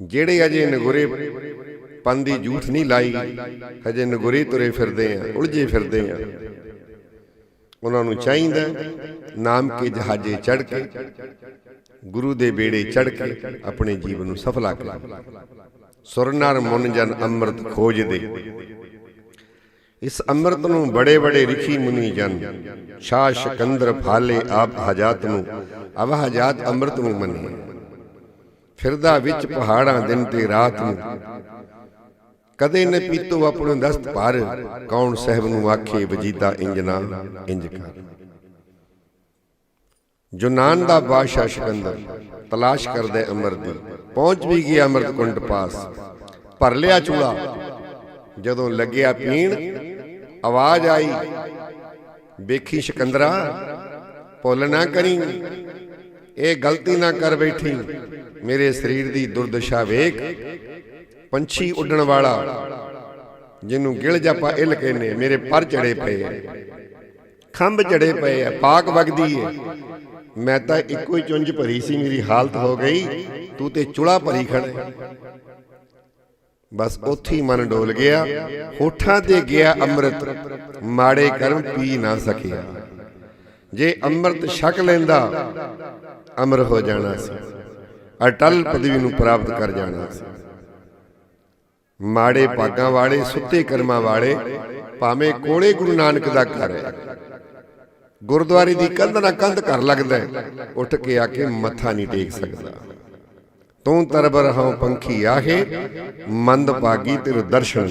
ਜਿਹੜੇ ਅਜੇ ਨਗੁਰੇ ਪੰਨ ਦੀ ਜੂਠ ਨਹੀਂ ਲਾਈ ਹਜੇ ਨਗੁਰੇ ਤੁਰੇ ਫਿਰਦੇ ਆ, ਉਲਝੇ ਫਿਰਦੇ ਆ। ਉਹਨਾਂ ਨੂੰ ਚਾਹੀਦਾ ਨਾਮ ਕੇ ਜਹਾਜੇ ਚੜ ਕੇ, ਗੁਰੂ ਦੇ ਬੇੜੇ ਚੜ ਕੇ ਆਪਣੇ ਜੀਵਨ ਨੂੰ ਸਫਲਾ ਕਰ। ਸੁਰਨਰ ਮੁਨ ਜਨ ਅੰਮ੍ਰਿਤ ਖੋਜਦੇ ਇਸ ਅੰਮ੍ਰਿਤ ਨੂੰ ਬੜੇ ਬੜੇ ਰਿਖੀ ਮੁਨੀ ਜਨ, ਸ਼ਾਹ ਸ਼ਕੰਦਰ ਫਾਲੇ ਆਪ ਹਜਾਤ ਨੂੰ, ਅਵ ਹਜਾਤ ਅੰਮ੍ਰਿਤ ਨੂੰ ਮੰਨੇ। ਫਿਰਦਾ ਵਿੱਚ ਪਹਾੜਾਂ ਦਿਨ ਤੇ ਰਾਤ ਨੂੰ। ਕਦੇ ਨ ਪੀਤੋ ਆਪਣੋ ਦਸਤ ਪਰ ਕੌਣ ਸਹਿਬ ਨੂੰ ਆਖੇ ਵਜੀਦਾ ਇੰਜਨਾ ਇੰਜ ਕਰ। ਜੁਨਾਨ ਦਾ ਬਾਦਸ਼ਾਹ ਸ਼ਕੰਦਰ ਤਲਾਸ਼ ਕਰਦੇ ਅੰਮ੍ਰਿਤ ਦੀ। ਪਹੁੰਚ ਵੀ ਗਿਆ ਅੰਮ੍ਰਿਤ ਕੁੰਡ ਪਾਸ। ਭਰ ਲਿਆ ਚੂੜਾ ਜਦੋਂ ਲੱਗਿਆ ਪੀਣ, ਆਵਾਜ਼ ਆਈ, ਵੇਖੀ ਸ਼ਕੰਦਰਾ, ਭੁੱਲ ਨਾ ਕਰੀ। ਇਹ ਗਲਤੀ ਨਾ ਕਰ ਬੈਠੀ। ਮੇਰੇ ਸਰੀਰ ਦੀ ਦੁਰਦਸ਼ਾ ਵੇਖ। ਪੰਛੀ ਉੱਡਣ ਵਾਲਾ, ਜਿਹਨੂੰ ਗਿਲ ਜਾਪਾ ਇਲ ਕਹਿੰਦੇ ਮੇਰੇ ਪਰ ਚੜੇ ਪਏ ਖੰਭ ਚੜੇ ਪਏ ਐ ਪਾਕ ਵਗਦੀ ਐ ਮੈਂ ਤਾਂ ਇੱਕੋ ਹੀ ਚੁੰਝ ਭਰੀ ਸੀ, ਮੇਰੀ ਹਾਲਤ ਹੋ ਗਈ। ਤੂੰ ਤੇ ਚੁਲਾ ਭਰੀ ਖੜਾ। ਬਸ ਉੱਥੇ ਹੀ ਮਨ ਡੋਲ ਗਿਆ। ਹੋਠਾਂ ਤੇ ਗਿਆ ਅੰਮ੍ਰਿਤ। ਮਾੜੇ ਕਰਮ ਪੀ ਨਾ ਸਕਿਆ। ਜੇ ਅੰਮ੍ਰਿਤ ਛਕ ਲੈਂਦਾ ਅਮਰ ਹੋ ਜਾਣਾ ਸੀ। ਅਟਲ ਪਦਵੀ ਨੂੰ ਪ੍ਰਾਪਤ ਕਰ ਜਾਣਾ ਸੀ। ਮਾੜੇ ਭਾਗਾਂ ਵਾਲੇ, ਸੁੱਤੇ ਕਰਮਾਂ ਵਾਲੇ, ਭਾਵੇਂ ਕੋਲੇ ਗੁਰੂ ਨਾਨਕ ਦਾ ਘਰ ਹੈ। ਗੁਰਦੁਆਰੇ ਦੀ ਕੰਧ ਨਾਲ ਕੰਧ ਘਰ ਲੱਗਦਾ ਉੱਠ ਕੇ ਆ ਕੇ ਮੱਥਾ ਨਹੀਂ ਟੇਕ ਸਕਦਾ। ਤੂੰ ਤਰਬਰ ਹਾਂ ਪੰਖੀ ਆਹੇ, ਮੰਦ ਭਾਗੀ ਤੇਰੇ ਦਰਸ਼ਨ